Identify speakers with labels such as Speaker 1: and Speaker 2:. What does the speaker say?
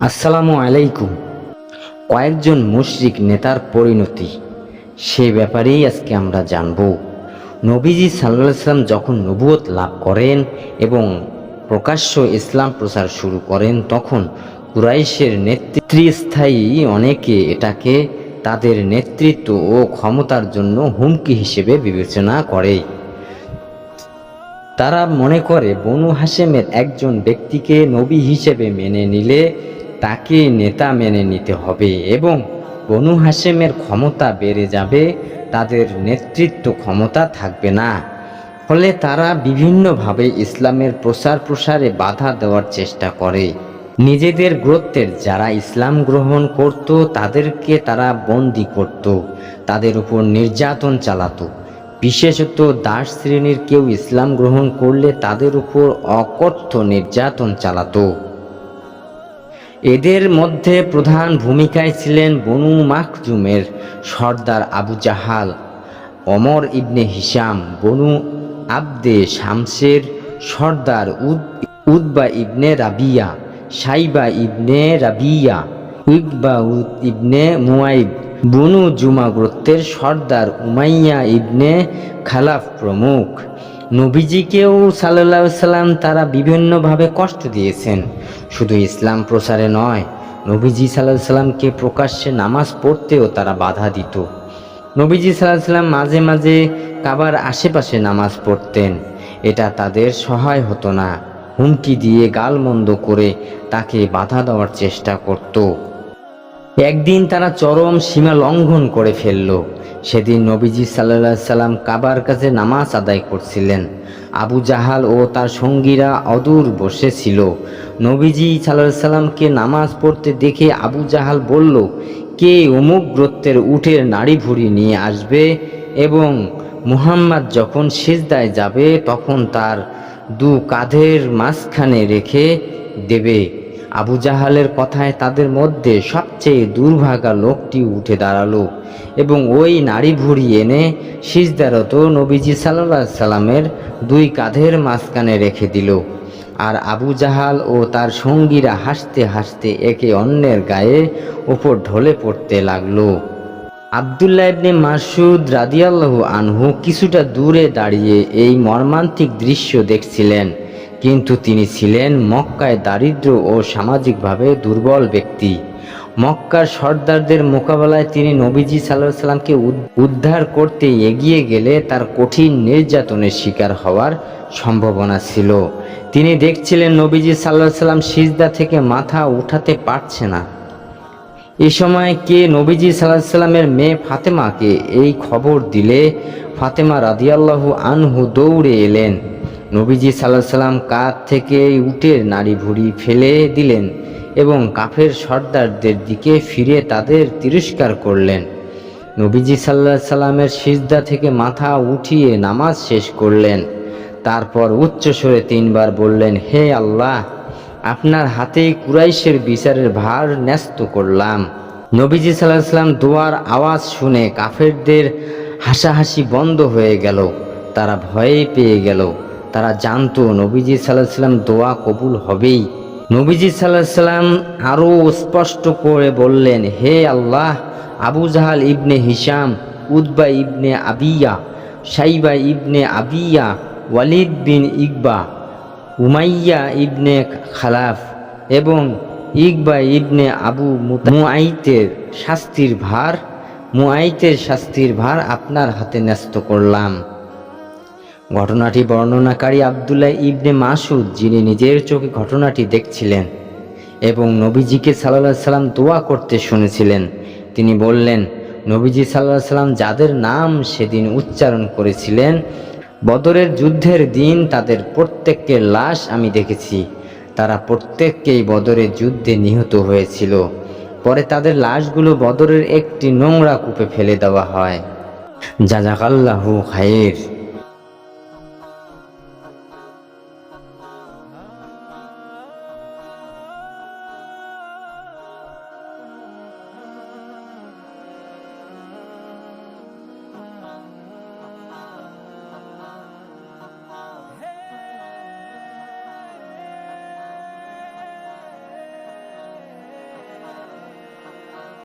Speaker 1: আসসালামু আলাইকুম। কয়েকজন মুশরিক নেতার পরিণতি, সে ব্যাপারেই আজকে আমরা জানব। নবীজি সাল্লাম যখন নবুয়ত লাভ করেন এবং প্রকাশ্য ইসলাম প্রচার শুরু করেন, তখন কুরাইশের নেতৃস্থায়ী অনেকে এটাকে তাদের নেতৃত্ব ও ক্ষমতার জন্য হুমকি হিসেবে বিবেচনা করে। তারা মনে করে, বনু হাসেমের একজন ব্যক্তিকে নবী হিসেবে মেনে নিলে তাকে নেতা মেনে নিতে হবে এবং বনু হাসেমের ক্ষমতা বেড়ে যাবে, তাদের নেতৃত্ব ক্ষমতা থাকবে না। ফলে তারা বিভিন্নভাবে ইসলামের প্রসার প্রসারে বাধা দেওয়ার চেষ্টা করে। নিজেদের গোত্রের যারা ইসলাম গ্রহণ করত, তাদেরকে তারা বন্দি করত, তাদের উপর নির্যাতন চালাতো। বিশেষত দাস শ্রেণির কেউ ইসলাম গ্রহণ করলে তাদের উপর অকথ্য নির্যাতন চালাতো। এদের মধ্যে প্রধান ভূমিকায় ছিলেন বনু মাখজুমের সর্দার আবু জাহাল, অমর ইবনে হিসাম বনু আবদে শামসের সর্দার উদ, উদ্বা ইবনে রাবিয়া, সাইবা ইবনে রাবিয়া উদ, ইবনে মুয়াইব বনু জুমা গোত্রের সর্দার উমাইয়া ইবনে খালাফ প্রমুখ। নবীজিকেও সাল্লাহ সাল্লাম তারা বিভিন্নভাবে কষ্ট দিয়েছেন। শুধু ইসলাম প্রসারে নয়, নবীজি সাল্লাহ সাল্লামকে প্রকাশ্যে নামাজ পড়তেও তারা বাধা দিত। নবীজি সাল্লাহ সাল্লাম মাঝে মাঝে কাবার আশেপাশে নামাজ পড়তেন। এটা তাদের সহায় হতো না। হুমকি দিয়ে গালমন্দ করে তাকে বাধা দেওয়ার চেষ্টা করতো। একদিন তারা চরম সীমা লঙ্ঘন করে ফেলল। সেদিন নবীজি সাল্লা সাল্লাম কাবার কাছে নামাজ আদায় করছিলেন। আবু জাহাল ও তার সঙ্গীরা অদূর বসেছিল। নবীজি সাল্লাহ সাল্লামকে নামাজ পড়তে দেখে আবু জাহাল বলল, কে অমুক গ্রত্বের উঠের নাড়ি ভুড়ি নিয়ে আসবে এবং মুহাম্মদ যখন সিজদায় যাবে তখন তার দু কাঁধের মাঝখানে রেখে দেবে? আবু জাহালের কথায় তাদের মধ্যে সবচেয়ে দুর্ভাগা লোকটি উঠে দাঁড়াল এবং ওই নারী ভুড়ি এনে সিজদারত নবীজি সাল্লাহ সাল্লামের দুই কাঁধের মাঝখানে রেখে দিল। আর আবু জাহাল ও তার সঙ্গীরা হাসতে হাসতে একে অন্যের গায়ে ওপর ঢলে পড়তে লাগল। আবদুল্লাহ ইবনে মাসুদ রাদিয়াল্লাহু আনহু কিছুটা দূরে দাঁড়িয়ে এই মর্মান্তিক দৃশ্য দেখছিলেন। কিন্তু তিনি ছিলেন মক্কায় দারিদ্র ও সামাজিকভাবে দুর্বল ব্যক্তি। মক্কার সর্দারদের মোকাবেলায় তিনি নবীজি সাল্লাহ সাল্লামকে উদ্ধার করতে এগিয়ে গেলে তার কঠিন নির্যাতনের শিকার হওয়ার সম্ভাবনা ছিল। তিনি দেখছিলেন নবীজি সাল্লাহ সাল্লাম সিজদা থেকে মাথা উঠাতে পারছে না। এ সময় কে নবীজি সাল্লাহ সাল্লামের মেয়ে ফাতেমাকে এই খবর দিলে ফাতেমা রাদিয়াল্লাহু আনহু দৌড়ে এলেন। নবীজি সাল্লাহ সাল্লাম কাঁধ থেকে উটের নাড়ি ভুড়ি ফেলে দিলেন এবং কাফের সর্দারদের দিকে ফিরে তাদের তিরস্কার করলেন। নবীজি সাল্লাহ সাল্লামের সিজদা থেকে মাথা উঠিয়ে নামাজ শেষ করলেন। তারপর উচ্চস্বরে তিনবার বললেন, হে আল্লাহ, আপনার হাতে কুরাইশের বিচারের ভার ন্যস্ত করলাম। নবীজি সাল্লাহ সাল্লাম দোয়ার আওয়াজ শুনে কাফেরদের হাসাহাসি বন্ধ হয়ে গেল। তারা ভয়ে পেয়ে গেল। তারা জানতো, নবীজি সাল্লাহ সাল্লাম দোয়া কবুল হবেই। নবীজি সাল্লাহ সাল্লাম আরও স্পষ্ট করে বললেন, হে আল্লাহ, আবু জাহাল ইবনে Hisham Utba ibn Rabia Shaiba ibn Rabia, Walid bin Utba, Umayya ibn Khalaf এবং ইকবা ইবনে আবু মুআইতের শাস্তির ভার, মুআইতের শাস্তির ভার আপনার হাতে ন্যস্ত করলাম। ঘটনাটি বর্ণনাকারী আবদুল্লাহ ইবনে মাসুদ যিনি নিজের চোখে ঘটনাটি দেখছিলেন এবং নবীজিকে সাল্লাহ সাল্লাম দোয়া করতে শুনেছিলেন। তিনি বললেন, নবীজি সাল্লাহ সাল্লাম যাদের নাম সেদিন উচ্চারণ করেছিলেন, বদরের যুদ্ধের দিন তাদের প্রত্যেকের লাশ আমি দেখেছি। তারা প্রত্যেককেই বদরের যুদ্ধে নিহত হয়েছিল। পরে তাদের লাশগুলো বদরের একটি নোংরা কূপে ফেলে দেওয়া হয়। জাজাকাল্লাহু খায়ের